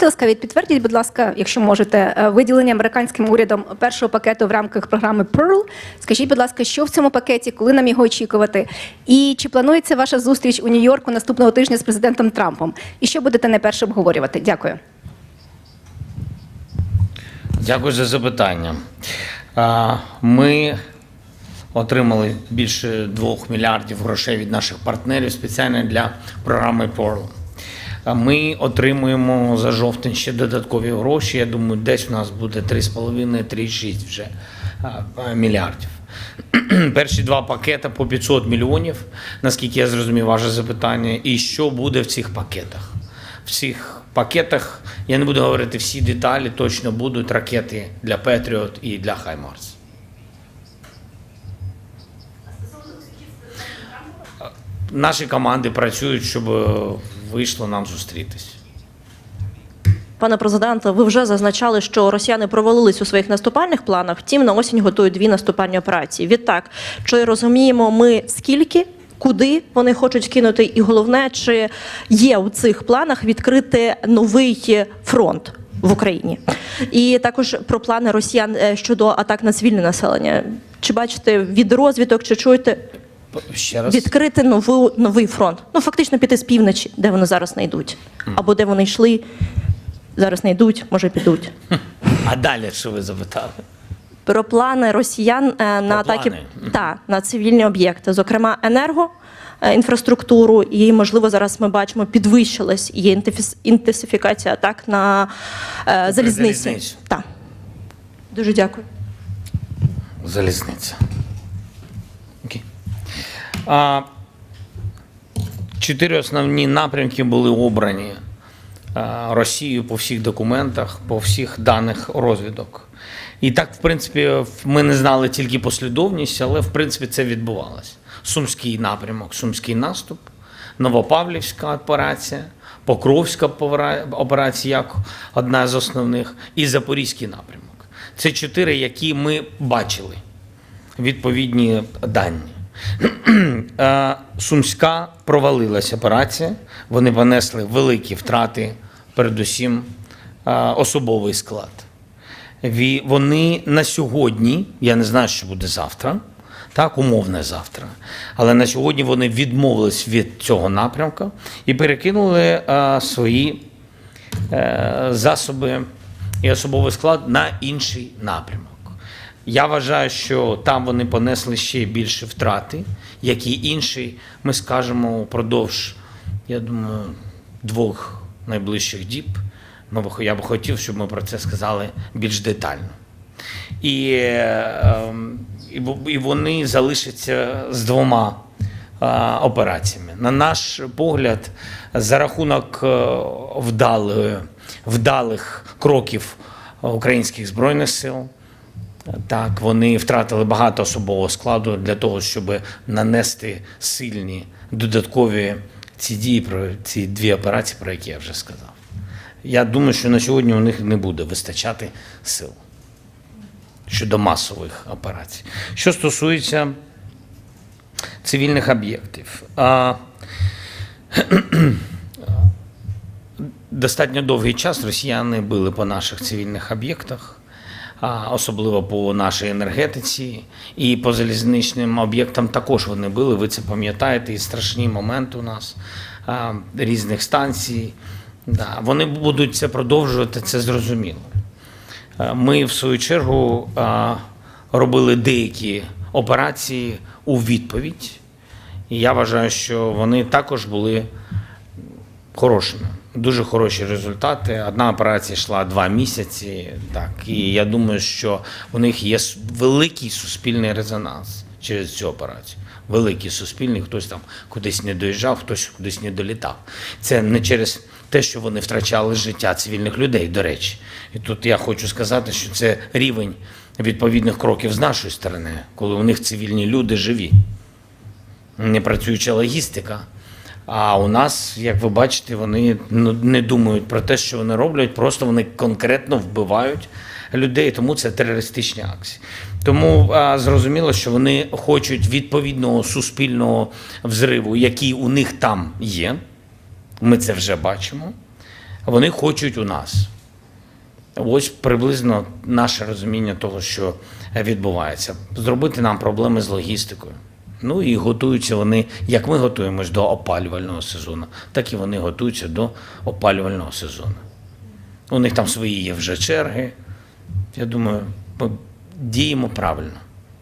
Будьте ласкаві, підтвердіть, будь ласка, якщо можете, е, виділення американським урядом першого пакету в рамках програми Pearl. Скажіть, будь ласка, що в цьому пакеті, коли нам його очікувати? І чи планується ваша зустріч у Нью-Йорку наступного тижня з президентом Трампом? І що будете найперше обговорювати? Дякую. Дякую за запитання. Ми отримали більше 2 мільярдів грошей від наших партнерів спеціально для програми Pearl. А Ми отримуємо за жовтень ще додаткові гроші. Я думаю, десь у нас буде 3,5-3,6 вже мільярдів. Перші два пакети по 500 мільйонів, наскільки я зрозумів ваше запитання, і що буде в цих пакетах? В цих пакетах я не буду говорити всі деталі, точно будуть ракети для Петріот і для Хаймарс. Наші команди працюють, щоб е, вийшло нам зустрітись. Пане президенте, ви вже зазначали, що росіяни провалились у своїх наступальних планах. Втім, на осінь готують дві наступальні операції. Відтак, чи розуміємо ми скільки? Куди вони хочуть кинути, і головне, чи є у цих планах відкрити новий фронт в Україні? І також про плани росіян е, щодо атак на цивільне населення. Чи бачите від розвідок, чи чуєте Ще раз. відкрити нову, новий фронт? Ну фактично піти з півночі, де вони зараз не йдуть, або де вони йшли, зараз не йдуть, може підуть. А далі що ви запитали? Про плани росіян е, на атаки плани? Та, на цивільні об'єкти, зокрема енерго. е, Інфраструктуру і можливо зараз ми бачимо підвищилась є інтефіс- інтенсифікація атак на е, залізниці. залізницю. Так. Дуже дякую. Залізниця. Чотири основні напрямки були обрані Росією по всіх документах, по всіх даних розвідок. І так, в принципі, ми не знали тільки послідовність, але в принципі це відбувалося. Сумський напрямок, Сумський наступ, Новопавлівська операція, Покровська операція як одна з основних, і Запорізький напрямок. Це чотири, які ми бачили відповідні дані. Е, Сумська провалилася операція. Вони понесли великі втрати, передусім е, особовий склад. Вони на сьогодні, я не знаю, що буде завтра, так, умовне завтра. Але на сьогодні вони відмовились від цього напрямку і перекинули е, свої засоби і особовий склад на інший напрямок. Я вважаю, що там вони понесли ще більше втрати, як і інші, ми скажемо упродовж, я думаю, двох найближчих діб. Ну, я б хотів, щоб ми про це сказали більш детально. І, ем, і, вони залишаться з двома е, операціями. На наш погляд, за рахунок е, вдалої, вдалих кроків українських збройних сил. Так, вони втратили багато особового складу для того, щоб нанести сильні додаткові ці дії про ці дві операції, про які я вже сказав. Я думаю, що на сьогодні у них не буде вистачати сил щодо масових операцій. Що стосується цивільних об'єктів, достатньо довгий час росіяни били по наших цивільних об'єктах, особливо по нашій енергетиці, і по залізничним об'єктам також вони били. Ви це пам'ятаєте, і страшні моменти у нас різних станцій. Да, вони будуть це продовжувати, це зрозуміло. Ми, в свою чергу, робили деякі операції у відповідь. І я вважаю, що вони також були хорошими. Дуже хороші результати. Одна операція йшла два місяці. Так, і я думаю, що у них є великий суспільний резонанс через цю операцію. Великий суспільний, хтось там кудись не доїжджав, хтось кудись не долітав. Це не через те, що вони втрачали життя цивільних людей, до речі. І тут я хочу сказати, що це рівень відповідних кроків з нашої сторони, коли у них цивільні люди живі не працююча логістика. А у нас, як ви бачите, вони ну, не думають про те, що вони роблять, просто вони конкретно вбивають людей, тому це терористичні акції. Тому а, зрозуміло, що вони хочуть відповідного суспільного взриву, який у них там є. Ми це вже бачимо. Вони хочуть у нас. Ось приблизно наше розуміння того, що відбувається. Зробити нам проблеми з логістикою. Ну і готуються вони, як ми готуємось до опалювального сезону, так і вони готуються до опалювального сезону. У них там свої є вже черги. Я думаю, ми діємо правильно.